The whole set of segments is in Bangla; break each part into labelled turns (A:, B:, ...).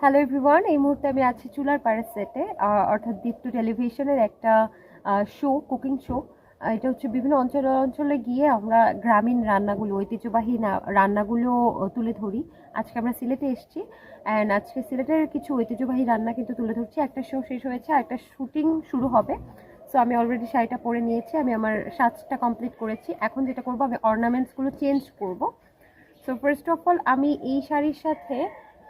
A: হ্যালো এভরিওয়ান এই মুহূর্তে আমি আছি চুলার পাড়ের সেটে অর্থাৎ দীপ্ত টেলিভিশনের একটা শো কুকিং শো এটা হচ্ছে বিভিন্ন অঞ্চল অঞ্চলে গিয়ে আমরা গ্রামীণ রান্নাগুলো, ঐতিহ্যবাহী রান্নাগুলো তুলে ধরি। আজকে আমরা সিলেটে এসেছি অ্যান্ড আজকে সিলেটের কিছু ঐতিহ্যবাহী রান্না কিন্তু তুলে ধরছি। একটা শো শেষ হয়েছে, আর একটা শুটিং শুরু হবে। সো আমি অলরেডি শাড়িটা পরে নিয়েছি, আমি আমার সাজটা কমপ্লিট করেছি। এখন যেটা করব, আমি অর্নামেন্টসগুলো চেঞ্জ করব। সো ফার্স্ট অফ অল আমি এই শাড়ির সাথে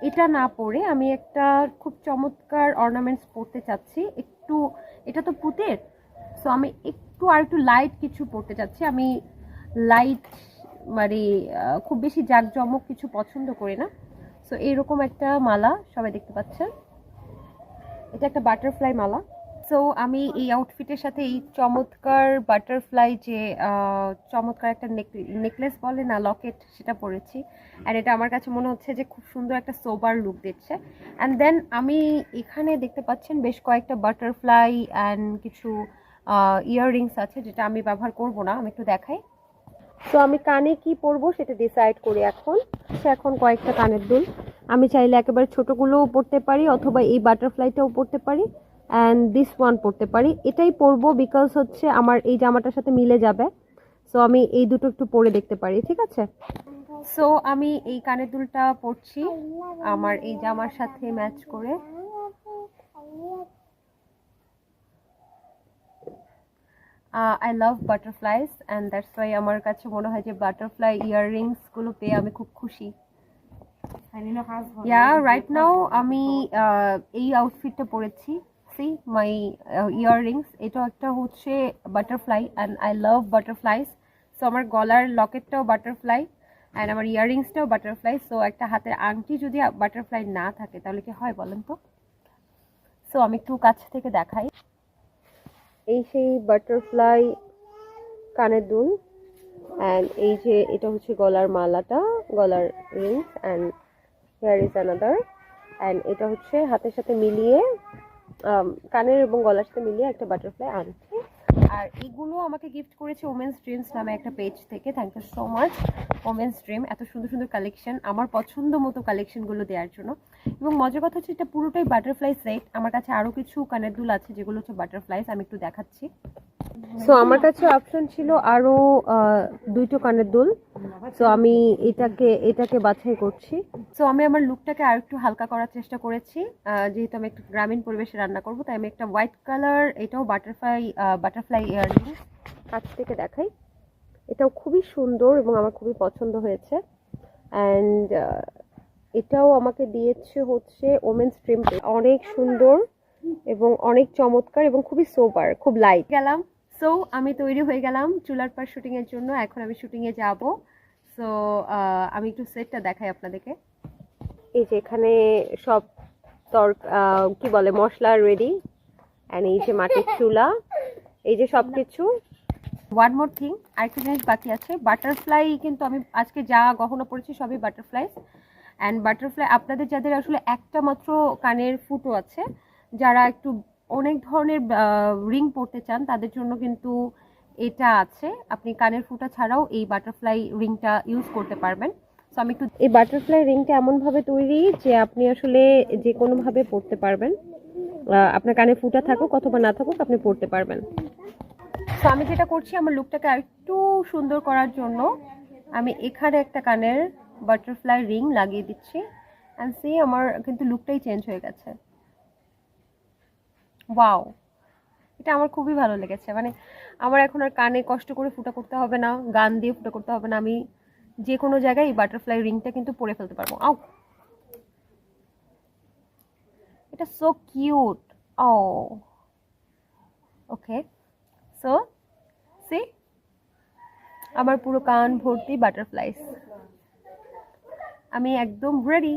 A: এটা না পরে আমি একটা খুব চমৎকার অর্নামেন্টস পরতে চাচ্ছি। একটু, এটা তো পুতের সো আমি একটু আর একটু লাইট কিছু পরতে চাচ্ছি। আমি লাইট মানে খুব বেশি জাঁকজমক কিছু পছন্দ করি না। সো এরকম একটা মালা সবাই দেখতে পাচ্ছেন। এটা একটা বাটারফ্লাই মালা। সো আমি এই আউটফিটের সাথে এই চমৎকার বাটারফ্লাই যে চমৎকার একটা নেকলেস বলে না লকেট সেটা পরেছি। অ্যান্ড এটা আমার কাছে মনে হচ্ছে যে খুব সুন্দর একটা সোবার লুক দিচ্ছে। অ্যান্ড দেন আমি এখানে দেখতে পাচ্ছেন বেশ কয়েকটা বাটারফ্লাই অ্যান্ড কিছু ইয়াররিংস আছে যেটা আমি ব্যবহার করব না, আমি একটু দেখাই। তো আমি কানে কি পরবো সেটা ডিসাইড করি এখন। সে এখন কয়েকটা কানের দুল। আমি চাইলে একেবারে ছোটোগুলোও পরতে পারি অথবা এই বাটারফ্লাইটাও পরতে পারি। অ্যান্ড দিস ওয়ান পরতে পারি। এটাই পরবো বিকজ হচ্ছে আমার এই জামাটার সাথে মিলে যাবে। সো আমি এই দুটো একটু পরে দেখতে পারি ঠিক আছে? সো আমি এই কানের দুলটা পরছি আমার এই জামার সাথে ম্যাচ করে। I love butterflies and that's why আমার কাছে মনে হয় যে বাটারফ্লাই ইয়াররিংসগুলো পেয়ে আমি খুব খুশি। ইয়া রাইট নাও আমি এই আউটফিটটা পরেছি। সি মাই ইয়াররিংস এটা একটা হচ্ছে butterfly and I love butterflies so আমার গলার লকেটটাও বাটারফ্লাই অ্যান্ড আমার ইয়াররিংসটাও বাটারফ্লাই সো একটা হাতের আংটি যদি বাটারফ্লাই না থাকে, তাহলে কি হয় বলেন তো? সো আমি একটু কাছ থেকে দেখাই। এই সেই বাটারফ্লাই কানের দুল অ্যান্ড এই যে এটা হচ্ছে গলার মালাটা, গলার rings and here is another and এটা হচ্ছে হাতের সাথে মিলিয়ে কানের এবং গলার সাথে মিলিয়ে একটা বাটারফ্লাই আনছে। আর এগুলো আমাকে গিফট করেছে ওমেন্স ড্রিমস নামে একটা পেজ থেকে। Thank you so much women's dream এত সুন্দর সুন্দর কালেকশন আমার পছন্দ মতো কালেকশনগুলো দেওয়ার জন্য। এবং মজার কথা হচ্ছে, এটা পুরোটাই বাটারফ্লাই সেট আমার কাছে আরও কিছু কানের দুল আছে, যেগুলো হচ্ছে বাটারফ্লাইস আমি একটু দেখাচ্ছি। সো আমার কাছে অপশন ছিল আরও দুইটো কানের দুল। সো আমি এটাকে এটাকে বাছাই করছি। সো আমি আমার লুকটাকে আর একটু হালকা করার চেষ্টা করেছি। যেহেতু আমি একটু গ্রামীণ পরিবেশে রান্না করব, তাই আমি একটা হোয়াইট কালার এটাও বাটারফ্লাই বাটারফ্লাই ইয়াররিং কাছ থেকে দেখাই। এটাও খুবই সুন্দর এবং আমার খুবই পছন্দ হয়েছে। অ্যান্ড এটাও আমাকে দিয়েছে হচ্ছে ওমেন স্ট্রিম অনেক সুন্দর এবং অনেক চমৎকার এবং খুবই সোবার খুব লাইট গেলাম। সো আমি তৈরি হয়ে গেলাম চুলার পার শুটিং এর জন্য। এখন আমি শুটিং এ যাব। সো আমি একটু সেটটা দেখাই আপনাদেরকে। এই যে এখানে সব তর কি বলে, মশলা রেডি অ্যান্ড এই যে মাটির চুলা। এই যে সব কিছু ওয়ান মোর থিং আরেকটা জিনিস বাকি আছে। বাটারফ্লাই কিন্তু আমি আজকে যা গহনা পড়েছি সবই বাটারফ্লাইস অ্যান্ড বাটারফ্লাই আপনাদের যাদের আসলে একটা মাত্র কানের ফুটো আছে, যারা একটু অনেক ধরনের রিং পরতে চান, তাদের জন্য কিন্তু এটা আছে। আপনি কানের ফুটা ছাড়াও এই বাটারফ্লাই রিংটা ইউজ করতে পারবেন। সো আমি একটু এই বাটারফ্লাই রিংটা এমনভাবে তৈরি যে আপনি আসলে যে কোনোভাবে পরতে পারবেন। আপনার কানে ফুটা থাকুক অথবা না থাকুক, আপনি পরতে পারবেন। তো আমি যেটা করছি, আমার লুকটাকে আরেকটু সুন্দর করার জন্য আমি এখানে একটা কানের বাটারফ্লাই রিং লাগিয়ে দিচ্ছি। অ্যান্ড সি আমার কিন্তু লুকটাই চেঞ্জ হয়ে গেছে। ওয়াও এটা আমার খুবই ভালো লেগেছে। মানে আমার এখন আর কানে কষ্ট করে ফুটা করতে হবে না, গান দিয়ে ফুটা করতে হবে না। আমি যে কোনো জায়গায় এই বাটারফ্লাই রিংটা কিন্তু পরে ফেলতে পারব। আও এটা সো কিউট ও ওকে সো সি আমার পুরো কান ভর্তি বাটারফ্লাইস আমি একদম রেডি